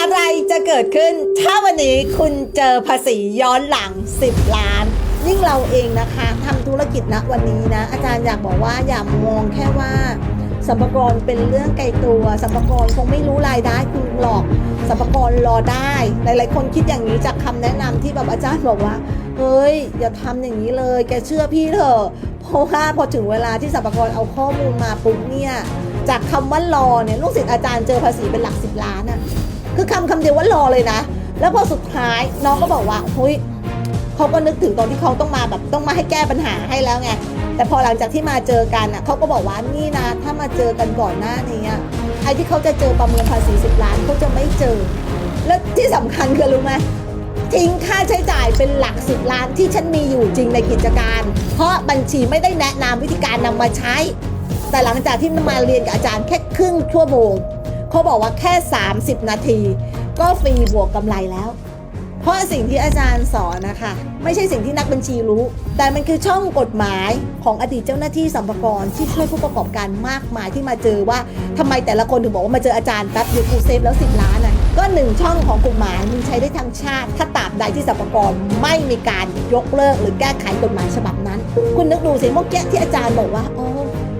อะไรจะเกิดขึ้น ถ้าวันนี้คุณเจอภาษีย้อนหลัง 10 ล้าน ยิ่งเราเองนะคะทำธุรกิจนะวันนี้นะ อาจารย์อยากบอกว่าอย่ามองแค่ว่าสัมภาระเป็นเรื่องไกลตัวสัมภาระคงไม่รู้รายได้คุณหรอกสัมภาระรอได้ หลายๆคนคิดอย่างนี้จากคำแนะนำที่แบบอาจารย์บอกว่าเฮ้ยอย่าทำอย่างนี้เลย แกเชื่อพี่เถอะเพราะว่าพอถึงเวลาที่สัมภาระเอาข้อมูลมาปุ๊บเนี่ย จากคำว่ารอเนี่ยลูกศิษย์อาจารย์เจอภาษีเป็นหลักสิบล้านอะคือคำคำเดียวว่ารอเลยนะ แล้วพอสุดท้ายน้องก็บอกว่าเฮ้ยเขาก็นึกถึงตอนที่เขาต้องมาแบบต้องมาให้แก้ปัญหาให้แล้วไงแต่พอหลังจากที่มาเจอกันอะเขาก็บอกว่านี่นะ ถ้ามาเจอกันก่อนหน้านี้ไอ้ที่เขาจะเจอประเมินภาษีสิบล้านเขาจะไม่เจอ แล้วที่สำคัญคือรู้ไหมทิ้งค่าใช้จ่ายเป็นหลักสิบล้านที่ฉันมีอยู่จริงในกิจการ เพราะบัญชีไม่ได้แนะนำวิธีการนำมาใช้ แต่หลังจากที่มาเรียนกับอาจารย์แค่ครึ่งชั่วโมงเขาบอกว่าแค่ 30 นาที ก็ฟรีบวกกำไรแล้ว เพราะสิ่งที่อาจารย์สอนนะคะ ไม่ใช่สิ่งที่นักบัญชีรู้ แต่มันคือช่องกฎหมายของอดีตเจ้าหน้าที่สัมภากรที่ช่วยผู้ประกอบการมากมายที่มาเจอว่าทำไมแต่ละคนถึงบอกว่ามาเจออาจารย์แป๊บเดียวกูเซฟแล้วสิบล้านอะก็หนึ่งช่องของกฎหมายมันใช้ได้ทั้งชาติ ถ้าตราบใดที่สัมภากรไม่มีการยกเลิกหรือแก้ไขกฎหมายฉบับนั้น คุณนึกดูสิเมื่อกี้ที่อาจารย์บอกว่าอ๋อ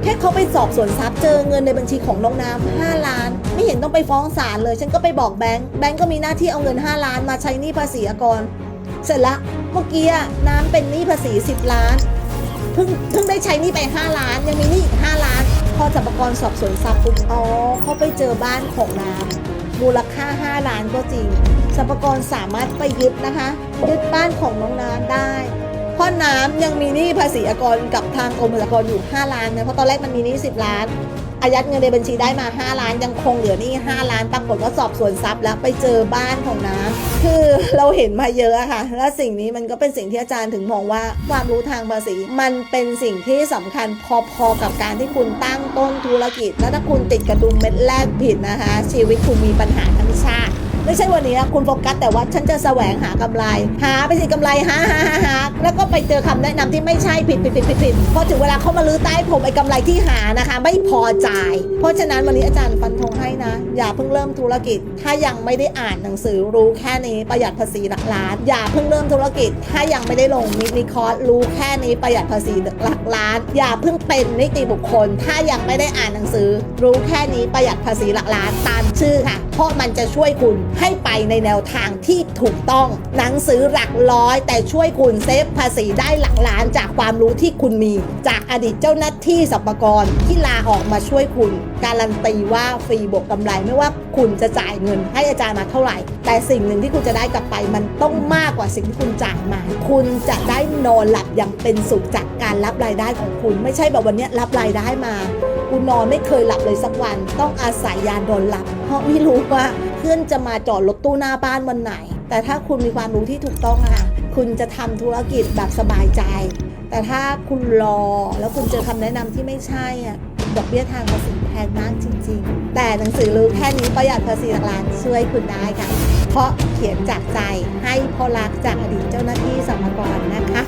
แค่เขาไปสอบสวนทรัพย์เจอเงินในบัญชีของน้องน้ำห้าล้าน ไม่เห็นต้องไปฟ้องศาลเลย ฉันก็ไปบอกแบงค์แบงค์ก็มีหน้าที่เอาเงิน 5 ล้านมาใช้หนี้ภาษีอากร เสร็จละเมื่อกี้น้ำเป็นหนี้ภาษี 10 ล้านเพิ่งเพิ่งได้ใช้หนี้ไป 5 ล้าน ยังมีหนี้อีก 5 ล้าน พอสรรพากรสอบสวนทรัพย์ปุ๊บอ๋อเขาไปเจอบ้านของน้ำมูลค่า 5 ล้านก็จริงสรรพกรสามารถไปยึดนะคะยึดบ้านของน้องน้ำ เพราะน้ำยังมีหนี้ภาษีอากรกับทางกรมสรรพากรอยู่ 5 ล้านนะเพราะตอนแรกมันมีหนี้10 ล้าน อายัดเงินในบัญชีได้มา 5 ล้านยังคงเหลือหนี้5ล้านปรากฏว่าสอบสวนทรัพย์แล้วไปเจอบ้านของน้ำคือเราเห็นมาเยอะค่ะ และสิ่งนี้มันก็เป็นสิ่งที่อาจารย์ถึงมองว่าความรู้ทางภาษี มันเป็นสิ่งที่สำคัญพอๆกับการที่คุณตั้งต้นธุรกิจ แล้วถ้าคุณติดกระดุมเม็ดแรกผิดนะคะ ชีวิตคุณมีปัญหาทั้งชาติ ไม่ใช่วันนี้คุณโฟกัสแต่ว่าฉันจะแสวงหากำไร หาไปสิกำไรหาหาหาหาแล้วก็ไปเจอคำแนะนำที่ไม่ใช่ผิดผิดผิดผิดผิดพอถึงเวลาเขามาลื้อใต้ผมไอ้กำไรที่หานะคะ ไม่พอใจาย เพราะฉะนั้นวันนี้อาจารย์ฟันธงให้นะ อย่าเพิ่งเริ่มธุรกิจ ถ้ายังไม่ได้อ่านหนังสือรู้แค่นี้ประหยัดภาษีหลักล้าน อย่าเพิ่งเริ่มธุรกิจ ถ้ายังไม่ได้ลงมินิคอร์สรู้แค่นี้ประหยัดภาษีหลักล้าน อย่าเพิ่งเป็นนิติบุคคล ถ้ายังไม่ได้อ่านหนังสือ รู้แค่นี้ประหยัดภาษีหลักล้านตามชื่อค่ะ เพราะมันจะช่วยคุณให้ไปในแนวทางที่ถูกต้อง หนังสือหลักร้อย แต่ช่วยคุณเซฟภาษีได้หลักล้านจากความรู้ที่คุณมี จากอดีตเจ้าหน้าที่สรรพากรที่ลาออกมาช่วยคุณ การันตีว่าฟรีบวกกำไรไม่ว่าคุณจะจ่ายเงินให้อาจารย์มาเท่าไหร่ แต่สิ่งหนึ่งที่คุณจะได้กลับไป มันต้องมากกว่าสิ่งที่คุณจ่ายมา คุณจะได้นอนหลับอย่างเป็นสุขจากการรับรายได้ของคุณ ไม่ใช่แบบวันนี้รับรายได้มา กูนอนไม่เคยหลับเลยสักวัน ต้องอาศัยยานอนหลับ เพราะไม่รู้ว่าเพื่อนจะมาจอดรถตู้หน้าบ้านวันไหน แต่ถ้าคุณมีความรู้ที่ถูกต้องอะค่ะคุณจะทำธุรกิจแบบสบายใจ แต่ถ้าคุณรอแล้วคุณเจอคำแนะนำที่ไม่ใช่อะดอกเบี้ยทางภาษีแพงมากจริง ๆ แต่หนังสือรู้แค่นี้ประหยัดภาษีหลักล้านช่วยคุณได้ค่ะ เพราะเขียนจากใจให้พ่อรักจากอดีตเจ้าหน้าที่สรรพากรนะคะ